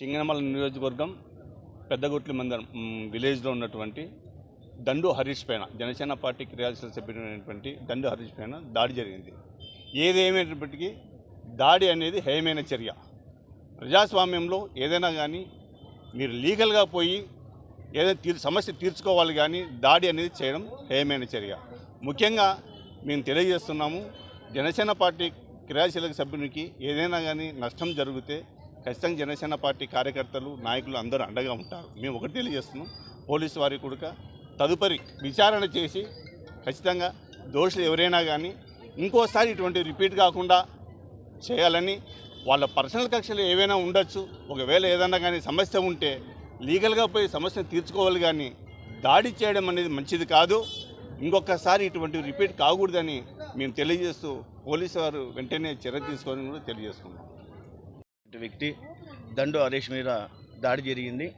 చింగనమల నియోజకవర్గం పెద్దగుట్ల మందిరం విలేజ్లో ఉన్నటువంటి దండు హరీష్ పైన జనసేన పార్టీ క్రియాశీల సభ్యుడైనటువంటి దండు హరీష్ పైన దాడి జరిగింది. ఏదేమైనప్పటికీ దాడి అనేది హేయమైన చర్య. ప్రజాస్వామ్యంలో ఏదైనా కానీ మీరు లీగల్గా పోయి ఏదైనా తీర్ సమస్య తీర్చుకోవాలి కానీ దాడి అనేది చేయడం హేయమైన చర్య. ముఖ్యంగా మేము తెలియజేస్తున్నాము జనసేన పార్టీ క్రియాశీలక సభ్యునికి ఏదైనా కానీ నష్టం జరిగితే ఖచ్చితంగా జనసేన పార్టీ కార్యకర్తలు నాయకులు అందరూ అండగా ఉంటారు. మేము ఒకటి తెలియజేస్తున్నాం పోలీసు వారి కూడా తదుపరి విచారణ చేసి ఖచ్చితంగా దోషులు ఎవరైనా కానీ ఇంకోసారి ఇటువంటి రిపీట్ కాకుండా చేయాలని వాళ్ళ పర్సనల్ కక్షలు ఏవైనా ఉండొచ్చు. ఒకవేళ ఏదైనా కానీ సమస్య ఉంటే లీగల్గా పోయి సమస్యను తీర్చుకోవాలి కానీ దాడి చేయడం అనేది మంచిది కాదు. ఇంకొకసారి ఇటువంటి రిపీట్ కాకూడదని మేము తెలియజేస్తూ పోలీసు వారు వెంటనే చర్య తీసుకోవాలని కూడా తెలియజేసుకున్నాం. వ్యక్తి దండు హరీష్ మీద దాడి జరిగింది.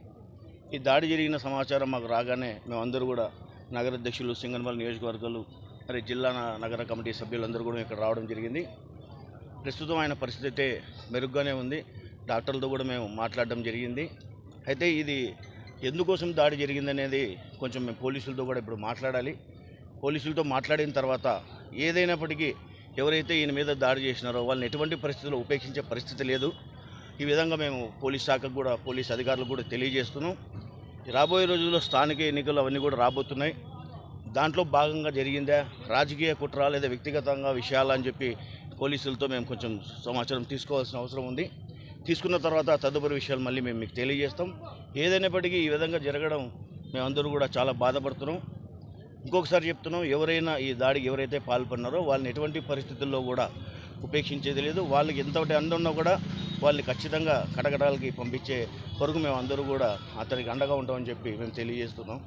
ఈ దాడి జరిగిన సమాచారం మాకు రాగానే మేమందరూ కూడా నగర అధ్యక్షులు సింగన్మల్ నియోజకవర్గాలు మరి జిల్లా నగర కమిటీ సభ్యులందరూ కూడా ఇక్కడ రావడం జరిగింది. ప్రస్తుతం ఆయన పరిస్థితి అయితే మెరుగ్గానే ఉంది. డాక్టర్లతో కూడా మేము మాట్లాడడం జరిగింది. అయితే ఇది ఎందుకోసం దాడి జరిగిందనేది కొంచెం మేము పోలీసులతో కూడా ఇప్పుడు మాట్లాడాలి. పోలీసులతో మాట్లాడిన తర్వాత ఏదైనప్పటికీ ఎవరైతే ఈయన మీద దాడి చేసినారో వాళ్ళని ఎటువంటి పరిస్థితుల్లో ఉపేక్షించే పరిస్థితి లేదు. ఈ విధంగా మేము పోలీస్ శాఖకు కూడా పోలీస్ అధికారులకు కూడా తెలియజేస్తున్నాం. రాబోయే రోజుల్లో స్థానిక ఎన్నికలు అవన్నీ కూడా రాబోతున్నాయి. దాంట్లో భాగంగా జరిగిందా రాజకీయ కుట్ర లేదా వ్యక్తిగతంగా విషయాలు అని చెప్పి పోలీసులతో మేము కొంచెం సమాచారం తీసుకోవాల్సిన అవసరం ఉంది. తీసుకున్న తర్వాత తదుపరి విషయాలు మళ్ళీ మేము మీకు తెలియజేస్తాం. ఏదైనప్పటికీ ఈ విధంగా జరగడం మేమందరూ కూడా చాలా బాధపడుతున్నాం. ఇంకొకసారి చెప్తున్నాం ఎవరైనా ఈ దాడికి ఎవరైతే పాల్పడినారో వాళ్ళని ఎటువంటి పరిస్థితుల్లో కూడా ఉపేక్షించేది లేదు. వాళ్ళకి ఎంతటి అందున్నా కూడా వాళ్ళని ఖచ్చితంగా కటకటాలకి పంపించే వరకు మేము అందరూ కూడా అతనికి అండగా ఉంటామని చెప్పి మేము తెలియజేస్తున్నాం.